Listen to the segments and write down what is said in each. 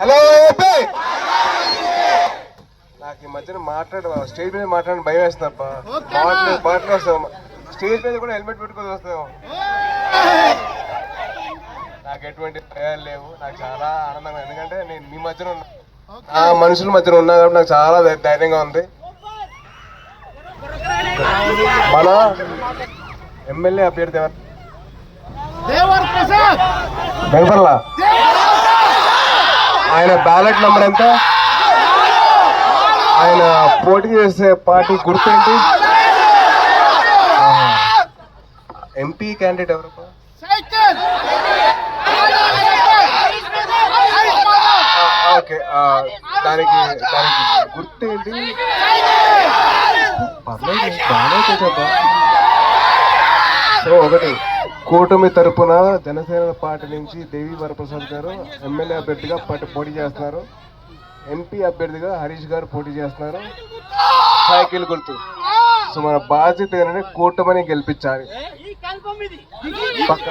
Hello AP! నాకు ఈ మధ్యన మాట్లాడ స్టేజ్ మీద మాట్లాడిన భయం వేస్తుందప్ప మాటలు మాటలు వస్తాం స్టేజ్ మీద కూడా హెల్మెట్ పెట్టుకొని వస్తాం నాకు ఎటువంటి భయాలు లేవు. నాకు చాలా ఆనందంగా ఎందుకంటే నేను మీ మధ్యన ఉన్నా. ఆ మనుషుల మధ్యన ఉన్నా కాబట్టి నాకు చాలా ధైర్యంగా ఉంది. మన ఎమ్మెల్యే అభ్యర్థి ఎవరు? దేవర్ ప్రసాద్! వెంకటర్ల ఆయన బ్యాలెట్ నెంబర్ ఎంత? ఆయన పోటీ చేసే పార్టీ గుర్తేంటి? ఎంపీ క్యాండిడేట్ ఎవరు? ఓకే దానికి దానికి గుర్తేంటి? పర్లేదు బాగానే చేసేద్దాం సో ఒకటి. కూటమి తరపున జనసేన పార్టీ నుంచి దేవి వరప్రసాద్ గారు ఎమ్మెల్యే అభ్యర్థిగా పోటీ చేస్తున్నారు. ఎంపీ అభ్యర్థిగా హరీష్ గారు పోటీ చేస్తున్నారు. సైకిల్ గుర్తు. సో మన బాధ్యత ఏంటంటే కూటమిని గెలిపించాలి. పక్క.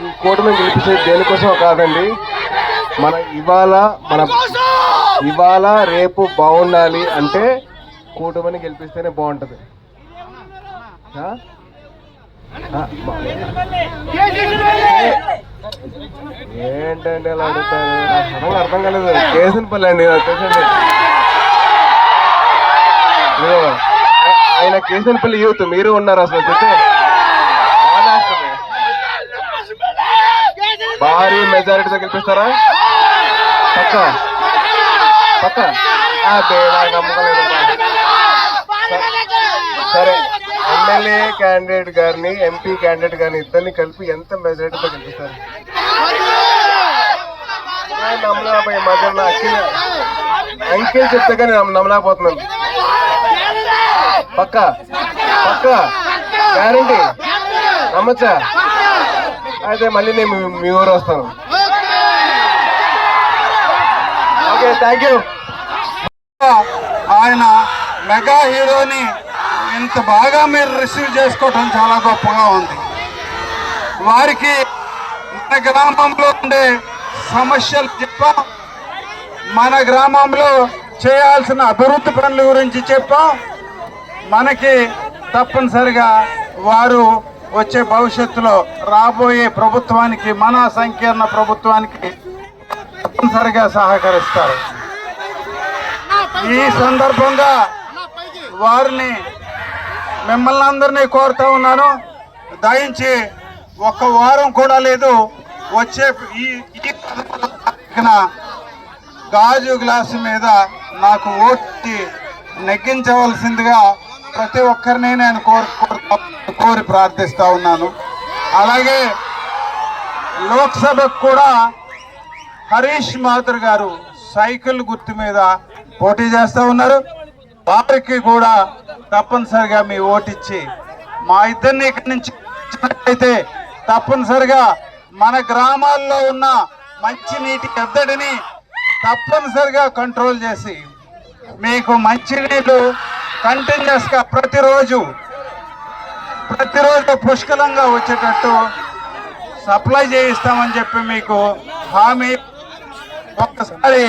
ఈ కూటమిని గెలిపించే దేనికోసం కాదండి. మన ఇవాళ మన ఇవాళ రేపు బాగుండాలి అంటే కూటమిని గెలిపిస్తేనే బాగుంటుంది. ఏంటంటే ఆ, అలా అడుగుతారు అర్థం కాలేదు. కేసనపల్లి అండి నాకు తెలుసండి ఇదిగో, ఆయన యూత్ మీరు ఉన్నారు అసలు చెప్తే. భారీ మెజారిటీతో గెలిపిస్తారా? పక్క? పక్క? అదే నాకు నమ్మకం లేదు సరే ఎమ్మెల్యే క్యాండిడేట్ గారిని ఎంపీ క్యాండిడేట్ గారిని ఇద్దరిని కలిపి ఎంత మెజారిటీతో గెలిపిస్తారు నేను నమ్మలేకపోయి ఈ మధ్య నా అఖిల. అంకెలు చెప్తే కానీ నమ్మ- నమ్మలేకపోతున్నాను. పక్క? పక్క? గ్యారంటీ నమ్మచ్చా? అయితే మళ్ళీ నేను మీ- మీ ఊరు వస్తాను. ఓకే. థ్యాంక్ యూ ఆయన మెగా హీరోని ఇంత బాగా మీరు రిసీవ్ చేసుకోవటం చాలా గొప్పగా ఉంది. వారికి మన గ్రామంలో ఉండే సమస్యలు చెప్పాం. మన గ్రామంలో చేయాల్సిన అభివృద్ధి పనుల గురించి చెప్పాం. మనకి తప్పనిసరిగా వారు వచ్చే భవిష్యత్తులో రాబోయే ప్రభుత్వానికి మన సంకీర్ణ ప్రభుత్వానికి తప్పనిసరిగా సహకరిస్తారు. ఈ సందర్భంగా వారిని మిమ్మల్ని అందరినీ కోరుతా ఉన్నాను. దయించి ఒక్క వారం కూడా లేదు. వచ్చే ఈ గాజు గ్లాసు మీద నాకు ఓటి నెగ్గించవలసిందిగా ప్రతి ఒక్కరిని నేను కోరు కోరి- ప్రార్థిస్తూ ప్రార్థిస్తా ఉన్నాను. అలాగే లోక్సభకు కూడా హరీష్ మాథుర్ గారు సైకిల్ గుర్తు మీద పోటీ చేస్తూ ఉన్నారు. వారికి కూడా తప్పనిసరిగా మీ ఓటిచ్చి మా ఇద్దరిని ఇక్కడి నుంచి అయితే తప్పనిసరిగా మన గ్రామాల్లో ఉన్న మంచినీటి ఎద్దడిని తప్పనిసరిగా కంట్రోల్ చేసి మీకు మంచినీళ్ళు కంటిన్యూస్గా ప్రతిరోజు ప్రతిరోజు పుష్కలంగా వచ్చేటట్టు సప్లై చేయిస్తామని చెప్పి మీకు హామీ ఒక్కసారి